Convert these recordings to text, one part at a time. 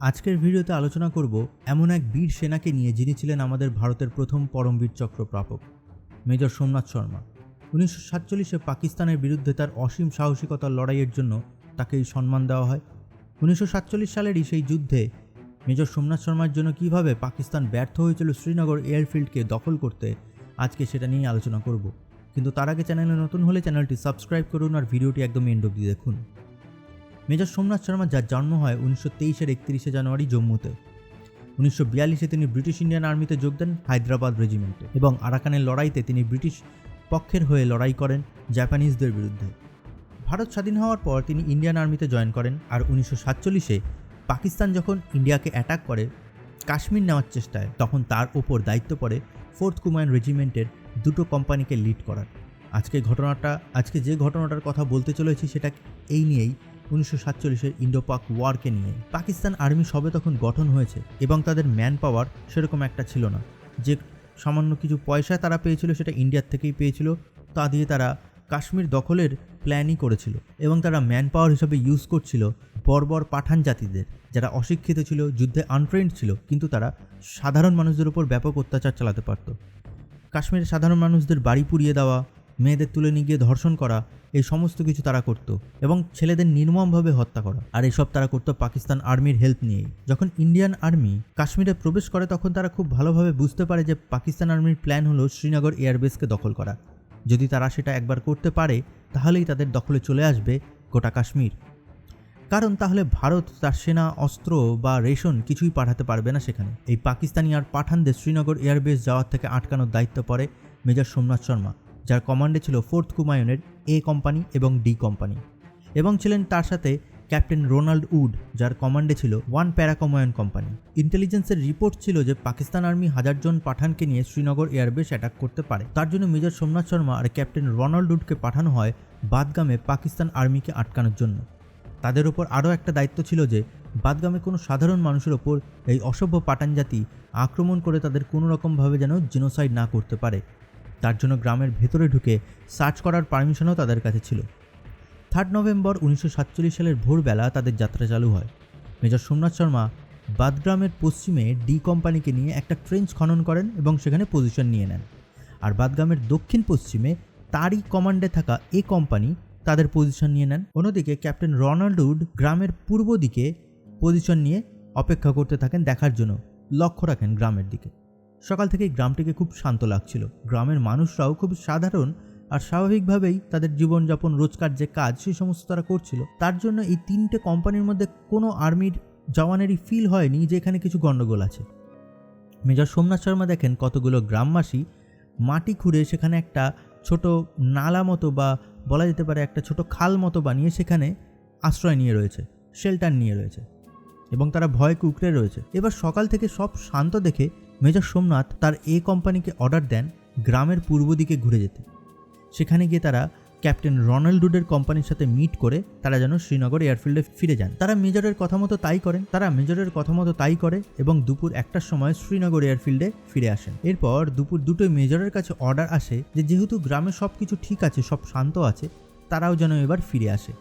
আজকের ভিডিওতে আলোচনা করব এমন এক বীর সেনাকে নিয়ে যিনি ছিলেন আমাদের ভারতের প্রথম পরমবীর চক্র প্রাপক মেজর সোমনাথ শর্মা। উনিশশো সাতচল্লিশে পাকিস্তানের বিরুদ্ধে তার অসীম সাহসিকতার লড়াইয়ের জন্য তাকে এই সম্মান দেওয়া হয়। উনিশশো সাতচল্লিশ সালেরই সেই যুদ্ধে মেজর সোমনাথ শর্মার জন্য কীভাবে পাকিস্তান ব্যর্থ হয়েছিল শ্রীনগর এয়ারফিল্ডকে দখল করতে, আজকে সেটা নিয়ে আলোচনা করব। কিন্তু তার আগে চ্যানেলে নতুন হলে চ্যানেলটি সাবস্ক্রাইব করুন আর ভিডিওটি একদম এন্ড অব্দি দেখুন। মেজর সোমনাথ শর্মা, যার জন্ম হয় উনিশশো তেইশের একত্রিশে জানুয়ারি জম্মুতে। উনিশশো বিয়াল্লিশে তিনি ব্রিটিশ ইন্ডিয়ান আর্মিতে যোগ দেন হায়দ্রাবাদ রেজিমেন্টে এবং আরাকানের লড়াইতে তিনি ব্রিটিশ পক্ষের হয়ে লড়াই করেন জাপানিজদের বিরুদ্ধে। ভারত স্বাধীন হওয়ার পর তিনি ইন্ডিয়ান আর্মিতে জয়েন করেন আর উনিশশো সাতচল্লিশে পাকিস্তান যখন ইন্ডিয়াকে অ্যাটাক করে কাশ্মীর নেওয়ার চেষ্টায়, তখন তার ওপর দায়িত্ব পড়ে ফোর্থ কুমায়ুন রেজিমেন্টের দুটো কোম্পানিকে লিড করার। আজকে ঘটনাটা, আজকে যে ঘটনাটার কথা বলতে চলেছি সেটা এই নিয়েই উনিশশো সাতচল্লিশের ইন্ডো পাক ওয়ারকে নিয়ে। পাকিস্তান আর্মি সবে তখন গঠন হয়েছে এবং তাদের ম্যান পাওয়ার সেরকম একটা ছিল না। যে সামান্য কিছু পয়সা তারা পেয়েছিল সেটা ইন্ডিয়ার থেকেই পেয়েছিল, তা দিয়ে তারা কাশ্মীর দখলের প্ল্যানই করেছিল এবং তারা ম্যান পাওয়ার হিসাবে ইউজ করছিল বর্বর পাঠান জাতিদের, যারা অশিক্ষিত ছিল, যুদ্ধে আনট্রেন্ড ছিল, কিন্তু তারা সাধারণ মানুষদের উপর ব্যাপক অত্যাচার চালাতে পারত। কাশ্মীরের সাধারণ মানুষদের বাড়ি পুড়িয়ে দেওয়া মেয়েদের তুলে নিয়ে গিয়ে ধর্ষণ করা, এই সমস্ত কিছু তারা করত এবং ছেলেদের নির্মমভাবে হত্যা করা। আর এসব তারা করতো পাকিস্তান আর্মির হেল্প নিয়েই। যখন ইন্ডিয়ান আর্মি কাশ্মীরে প্রবেশ করে তখন তারা খুব ভালোভাবে বুঝতে পারে যে পাকিস্তান আর্মির প্ল্যান হলো শ্রীনগর এয়ারবেসকে দখল করা। যদি তারা সেটা একবার করতে পারে, তাহলেই তাদের দখলে চলে আসবে গোটা কাশ্মীর। কারণ তাহলে ভারত তার সেনা, অস্ত্র বা রেশন কিছুই পাঠাতে পারবে না সেখানে। এই পাকিস্তানি আর পাঠানদের শ্রীনগর এয়ারবেস যাওয়ার থেকে আটকানোর দায়িত্ব পড়ে মেজর সোমনাথ শর্মা। যার কমান্ডে ছিল ফোর্থ কুমায়ুনের এ কোম্পানি এবং ডি কোম্পানি। এবং ছিলেন তার সাথে ক্যাপ্টেন রোনাল্ড উড, যার কমান্ডে ছিল ওয়ান প্যারাকমায়ন কোম্পানি। ইন্টেলিজেন্সের রিপোর্ট ছিল যে পাকিস্তান আর্মি হাজার জন পাঠানকে নিয়ে শ্রীনগর এয়ারবেস অ্যাটাক করতে পারে। তার জন্য মেজর সোমনাথ শর্মা আর ক্যাপ্টেন রোনাল্ড উডকে পাঠানো হয় বাদগামে পাকিস্তান আর্মিকে আটকানোর জন্য। তাদের ওপর আরও একটা দায়িত্ব ছিল যে বাদগামে কোনো সাধারণ মানুষের ওপর এই অসভ্য পাঠান জাতি আক্রমণ করে তাদের কোনো রকমভাবে যেন জেনোসাইড না করতে পারে। তার জন্য গ্রামের ভেতরে ঢুকে সার্চ করার পারমিশনও তাদের কাছে ছিল। থার্ড নভেম্বর উনিশশো সাতচল্লিশ সালের ভোরবেলা তাদের যাত্রা চালু হয়। মেজর সোমনাথ শর্মা বাদগ্রামের পশ্চিমে ডি কোম্পানিকে নিয়ে একটা ট্রেঞ্চ খনন করেন এবং সেখানে পজিশন নিয়ে নেন। আর বাদগ্রামের দক্ষিণ পশ্চিমে তারই কমান্ডে থাকা এ কোম্পানি তাদের পজিশন নিয়ে নেন। অন্যদিকে ক্যাপ্টেন রনাল্ড উড গ্রামের পূর্ব দিকে পজিশন নিয়ে অপেক্ষা করতে থাকেন দেখার জন্য। লক্ষ্য রাখেন গ্রামের দিকে। সকাল থেকেই গ্রামটিকে খুব শান্ত লাগছিল। গ্রামের মানুষরাও খুব সাধারণ আর স্বাভাবিকভাবেই তাদের জীবনযাপন, রোজকার যে কাজ, সেই সমস্ত তারা করছিল। তার জন্য এই তিনটে কোম্পানির মধ্যে কোনো আর্মির জওয়ানেরই ফিল হয়নি যে এখানে কিছু গণ্ডগোল আছে। মেজর সোমনাথ শর্মা দেখেন কতগুলো গ্রামবাসী মাটি খুঁড়ে সেখানে একটা ছোট নালা মতো বা বলা যেতে পারে একটা ছোট খাল মতো বানিয়ে সেখানে আশ্রয় নিয়ে রয়েছে শেল্টার নিয়ে রয়েছে এবং তারা ভয় কুকড়ে রয়েছে। এবার সকাল থেকে সব শান্ত দেখে মেজর সোমনাথ তার এ কোম্পানিকে অর্ডার দেন গ্রামের পূর্ব দিকে ঘুরে যেতে। সেখানে গিয়ে তারা ক্যাপ্টেন রনাল্ডুডের কোম্পানির সাথে মিট করে তারা যেন শ্রীনগর এয়ারফিল্ডে ফিরে যান। তারা মেজরের কথা মতো তাই করেন, তারা মেজরের কথা মতো তাই করে এবং দুপুর একটার সময় শ্রীনগর এয়ারফিল্ডে ফিরে আসেন। এরপর দুপুর দুটোই মেজরের কাছে অর্ডার আসে যে যেহেতু গ্রামে সব কিছু ঠিক আছে, সব শান্ত আছে, তারাও যেন এবার ফিরে আসে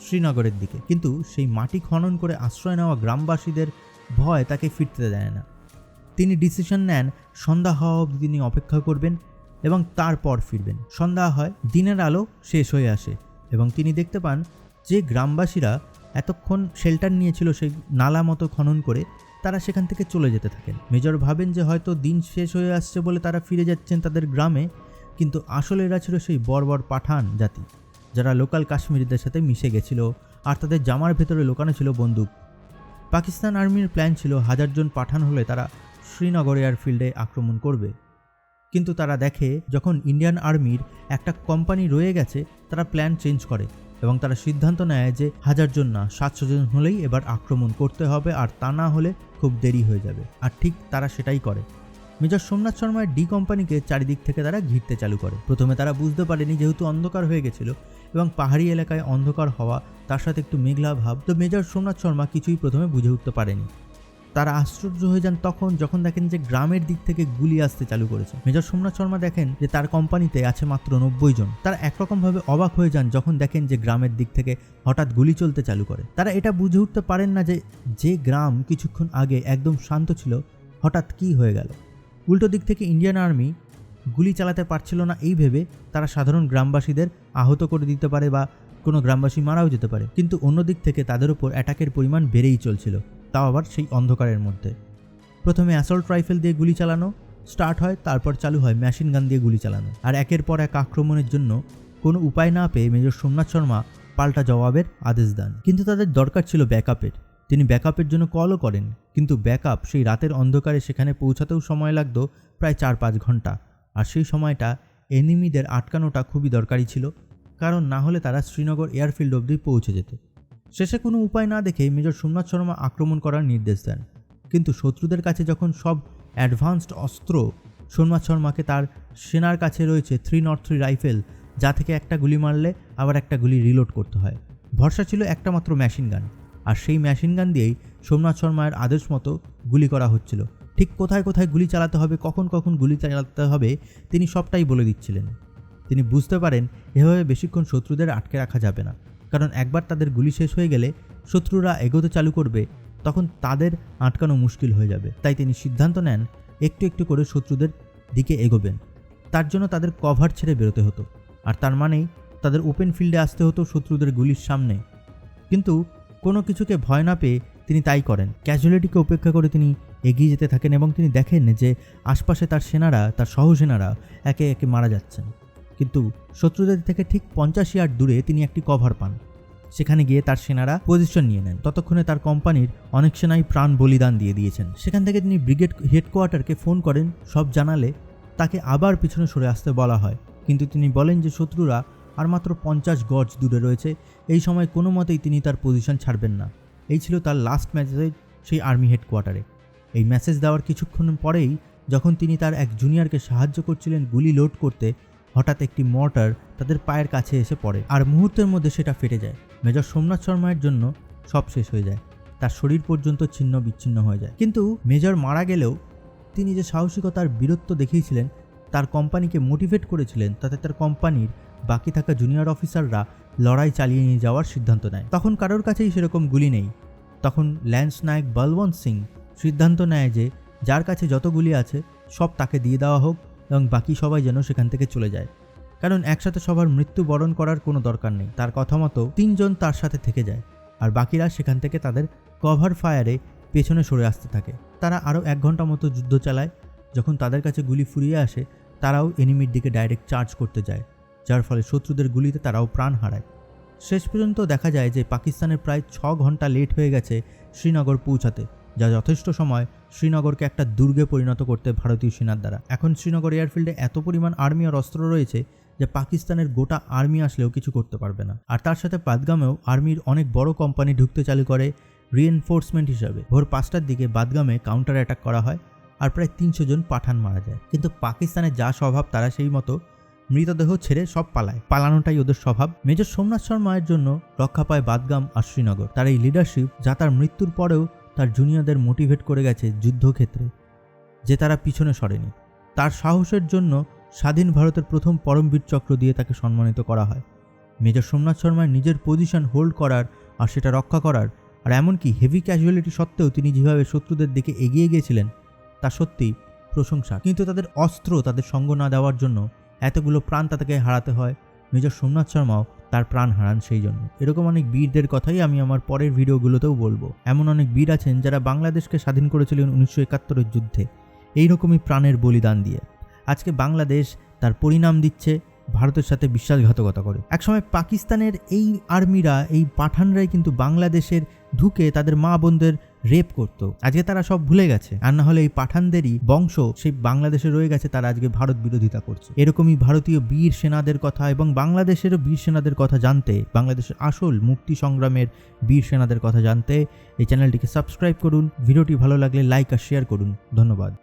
শ্রীনগরের দিকে। কিন্তু সেই মাটি খনন করে আশ্রয় নেওয়া গ্রামবাসীদের ভয় তাকে ফিরতে দেয় না। তিনি ডিসিশন নেন, সন্ধ্যা হওয়া অবধি তিনি অপেক্ষা করবেন এবং তারপর ফিরবেন। সন্ধ্যা হয়, দিনের আলো শেষ হয়ে আসে এবং তিনি দেখতে পান যে গ্রামবাসীরা এতক্ষণ শেল্টার নিয়েছিল সেই নালা মতো খনন করে, তারা সেখান থেকে চলে যেতে থাকেন। মেজর ভাবেন যে হয়তো দিন শেষ হয়ে আসছে বলে তারা ফিরে যাচ্ছেন তাদের গ্রামে, কিন্তু আসলে এরা ছিল সেই বর্বর পাঠান জাতি, যারা লোকাল কাশ্মীরিদের সাথে মিশে গেছিল আর তাদের জামার ভেতরে লোকানো ছিল বন্দুক। পাকিস্তান আর্মির প্ল্যান ছিল হাজারজন পাঠান হলে তারা শ্রীনগর এয়ারফিল্ডে আক্রমণ করবে। কিন্তু তারা দেখে, যখন ইন্ডিয়ান আর্মির একটা কোম্পানি রয়ে গেছে, তারা প্ল্যান চেঞ্জ করে এবং তারা সিদ্ধান্ত নেয় যে হাজারজন না, সাতশো জন হলেই এবার আক্রমণ করতে হবে আর তা না হলে খুব দেরি হয়ে যাবে। আর ঠিক তারা সেটাই করে। মেজর সোমনাথ শর্মার ডি কোম্পানিকে চারিদিক থেকে তারা ঘিরতে চালু করে। প্রথমে তারা বুঝতে পারেনি যেহেতু অন্ধকার হয়ে গেছিল এবং পাহাড়ি এলাকায় অন্ধকার হওয়া, তার সাথে একটু মেঘলা ভাব। তো মেজর সোমনাথ শর্মা কিছুই প্রথমে বুঝে উঠতে পারেনি। তারা আশ্চর্য হয়ে যান তখন যখন দেখেন যে গ্রামের দিক থেকে গুলি আসতে চালু করেছে। মেজর সোমনাথ শর্মা দেখেন যে তার কোম্পানিতে আছে মাত্র নব্বই জন। তারা একরকমভাবে অবাক হয়ে যান যখন দেখেন যে গ্রামের দিক থেকে হঠাৎ গুলি চলতে চালু করে। তারা এটা বুঝে উঠতে পারেন না যে যে গ্রাম কিছুক্ষণ আগে একদম শান্ত ছিল, হঠাৎ কি হয়ে গেল? উল্টো দিক থেকে ইন্ডিয়ান আর্মি গুলি চালাতে পারছিল না এই ভেবে তারা সাধারণ গ্রামবাসীদের আহত করে দিতে পারে বা কোনো গ্রামবাসী মারাও যেতে পারে। কিন্তু অন্য দিক থেকে তাদের উপর অ্যাটাকের পরিমাণ বেড়েই চলছিল। তাও আবার সেই অন্ধকারের মধ্যে। প্রথমে অ্যাসল্ট রাইফেল দিয়ে গুলি চালানো স্টার্ট হয়, তারপর চালু হয় মেশিন গান দিয়ে গুলি চালানো। আর একের পর এক আক্রমণের জন্য কোনো উপায় না পেয়ে মেজর সোমনাথ শর্মা পাল্টা জবাবের আদেশ দেন। কিন্তু তাদের দরকার ছিল ব্যাকআপের তিনি ব্যাকআপের জন্য কলও করেন, কিন্তু ব্যাকআপ সেই রাতের অন্ধকারে সেখানে পৌঁছাতেও সময় লাগত প্রায় চার পাঁচ ঘণ্টা। আর সেই সময়টা এনিমিদের আটকানোটা খুবই দরকারি ছিল, কারণ না হলে তারা শ্রীনগর এয়ারফিল্ড অবধি পৌঁছে যেত। শেষে কোনো উপায় না দেখে মেজর সোমনাথ শর্মা আক্রমণ করার নির্দেশ দেন। কিন্তু শত্রুদের কাছে যখন সব অ্যাডভান্সড অস্ত্র সোমনাথ শর্মাকে তার সেনার কাছে রয়েছে থ্রি নট থ্রি রাইফেল, যা থেকে একটা গুলি মারলে আবার একটা গুলি রিলোড করতে হয়। ভরসা ছিল একটা মাত্র মেশিন গান, আর সেই মেশিন গান দিয়েই সোমনাথ শর্মার আদেশ মতো গুলি করা হচ্ছিল। ঠিক কোথায় কোথায় গুলি চালাতে হবে, কখন কখন গুলি চালাতে হবে, তিনি সবটাই বলে দিচ্ছিলেন। তিনি বুঝতে পারেন, এভাবে বেশিক্ষণ শত্রুদের আটকে রাখা যাবে না। কারণ একবার তাদের গুলি শেষ হয়ে গেলে শত্রুরা এগোতে চালু করবে, তখন তাদের আটকানো মুশকিল হয়ে যাবে। তাই তিনি সিদ্ধান্ত নেন, একটু একটু করে শত্রুদের দিকে এগোবেন। তার জন্য তাদের কভার ছেড়ে বেরোতে হতো। আর তার মানেই তাদের ওপেন ফিল্ডে আসতে হতো শত্রুদের গুলির সামনে। কিন্তু কোনো কিছুকে ভয় না পেয়ে তিনি তাই করেন। ক্যাজুয়ালিটিকে উপেক্ষা করে তিনি এগিয়ে যেতে থাকেন এবং তিনি দেখেন যে আশপাশে তার সেনারা, তার সহসেনারা একে একে মারা যাচ্ছেন। কিন্তু শত্রুদের থেকে ঠিক পঞ্চাশ ইয়ার্ড দূরে তিনি একটি কভার পান। সেখানে গিয়ে তার সেনারা পজিশন নিয়ে নেন। ততক্ষণে তার কোম্পানির অনেক সেনাই প্রাণ বলিদান দিয়ে দিয়েছেন। সেখান থেকে তিনি ব্রিগেড হেডকোয়ার্টারকে ফোন করেন, সব জানালে তাকে আবার পিছনে সরে আসতে বলা হয়। কিন্তু তিনি বলেন যে শত্রুরা আর মাত্র পঞ্চাশ গজ দূরে রয়েছে। এই সময় কোনো মতেই তিনি তার পজিশন ছাড়বেন না। এই ছিল তার লাস্ট মেসেজ সেই আর্মি হেডকোয়ার্টারে এই মেসেজ দেওয়ার কিছুক্ষণ পরেই যখন তিনি তার এক জুনিয়রকে সাহায্য করছিলেন, গুলি লোড করতে হঠাৎ একটি মর্টার তাদের পায়ের কাছে এসে পড়ে। আর মুহূর্তের মধ্যে সেটা ফেটে যায়। মেজর সোমনাথ শর্মায়ের জন্য সব শেষ হয়ে যায়। তার শরীর পর্যন্ত ছিন্ন বিচ্ছিন্ন হয়ে যায়। কিন্তু মেজর মারা গেলেও তিনি যে সাহসিকতার বীরত্ব দেখিয়েছিলেন, তার কোম্পানিকে মোটিভেট করেছিলেন, তাতে তার কোম্পানির বাকি থাকা জুনিয়র অফিসাররা লড়াই চালিয়ে নিয়ে যাওয়ার সিদ্ধান্ত নেয়। তখন কারোর কাছেই সেরকম গুলি নেই। তখন ল্যান্স নায়ক বলবন্ত সিং সিদ্ধান্ত নেয় যে, যার কাছে যত গুলি আছে, সব তাকে দিয়ে দেওয়া হোক। এবং বাকি সবাই যেন সেখান থেকে চলে যায়। কারণ একসাথে সবার মৃত্যু বরণ করার কোনো দরকার নেই। তার কথা মতো তিনজন তার সাথে থেকে যায় আর বাকিরা সেখান থেকে তাদের কভার ফায়ারে পেছনে সরে আসতে থাকে। তারা আরও এক ঘণ্টা মতো যুদ্ধ চালায়। যখন তাদের কাছে গুলি ফুরিয়ে আসে, তারাও এনিমির দিকে ডাইরেক্ট চার্জ করতে যায়, যার ফলে শত্রুদের গুলিতে তারাও প্রাণ হারায়। শেষ পর্যন্ত দেখা যায় যে পাকিস্তানের প্রায় ছ ঘণ্টা লেট হয়ে গেছে শ্রীনগর পৌঁছাতে। যা যথেষ্ট সময় শ্রীনগরকে একটা দুর্গে পরিণত করতে ভারতীয় সেনার দ্বারা। এখন শ্রীনগর এয়ারফিল্ডে এত পরিমাণ আর্মি আর অস্ত্র রয়েছে যে পাকিস্তানের গোটা আর্মি আসলেও কিছু করতে পারবে না। আর তার সাথে বাদগামেও আর্মির অনেক বড় কোম্পানি ঢুকতে চালু করে রিএনফোর্সমেন্ট হিসাবে। ভোর পাঁচটার দিকে বাদগামে কাউন্টার অ্যাটাক করা হয় আর প্রায় তিনশো জন পাঠান মারা যায়। কিন্তু পাকিস্তানের যা স্বভাব, তারা সেই মতো মৃতদেহ ছেড়ে সব পালায়। পালানোটাই ওদের স্বভাব। মেজর সোমনাথ শর্মায়ের জন্য রক্ষা পায় বাদগাম আর শ্রীনগর। তার এই লিডারশিপ যা তার মৃত্যুর পরেও তার জুনিয়রদের মোটিভেট করে গেছে যুদ্ধক্ষেত্রে, যে তারা পিছনে সরেনি। তার সাহসের জন্য স্বাধীন ভারতের প্রথম পরমবীর চক্র দিয়ে তাকে সম্মানিত করা হয়। মেজর সোমনাথ শর্মার নিজের পজিশন হোল্ড করার আর সেটা রক্ষা করার আর এমনকি হেভি ক্যাজুয়ালিটি সত্ত্বেও তিনি যেভাবে শত্রুদের দিকে এগিয়ে গিয়েছিলেন তা সত্যি প্রশংসা। কিন্তু তাদের অস্ত্র তাদের সঙ্গ না দেওয়ার জন্য এতগুলো প্রাণ তাদেরকে হারাতে হয়। মেজর সোমনাথ শর্মাও তার প্রাণ হারান সেই জন্য। এরকম অনেক বীরদের কথাই আমি আমার পরের ভিডিওগুলোতেও বলব। এমন অনেক বীর আছেন যারা বাংলাদেশকে স্বাধীন করেছিলেন উনিশশো একাত্তরের যুদ্ধে। এইরকমই প্রাণের বলিদান দিয়ে। আজকে বাংলাদেশ তার পরিণাম দিচ্ছে, ভারতের সাথে বিশ্বাসঘাতকতা করে। একসময় পাকিস্তানের এই আর্মিরা, এই পাঠানরাই কিন্তু বাংলাদেশের ঢুকে তাদের মা বোনদের রেপ করত। আজকে তারা সব ভুলে গেছে। আর না হলে এই পাঠানদেরই বংশ সেই বাংলাদেশে রয়ে গেছে, তারা আজকে ভারত বিরোধিতা করছে। এরকমই ভারতীয় বীর সেনাদের কথা এবং বাংলাদেশেরও বীর সেনাদের কথা জানতে, বাংলাদেশের আসল মুক্তি সংগ্রামের বীর সেনাদের কথা জানতে এই চ্যানেলটিকে সাবস্ক্রাইব করুন। ভিডিওটি ভালো লাগলে লাইক আর শেয়ার করুন। ধন্যবাদ।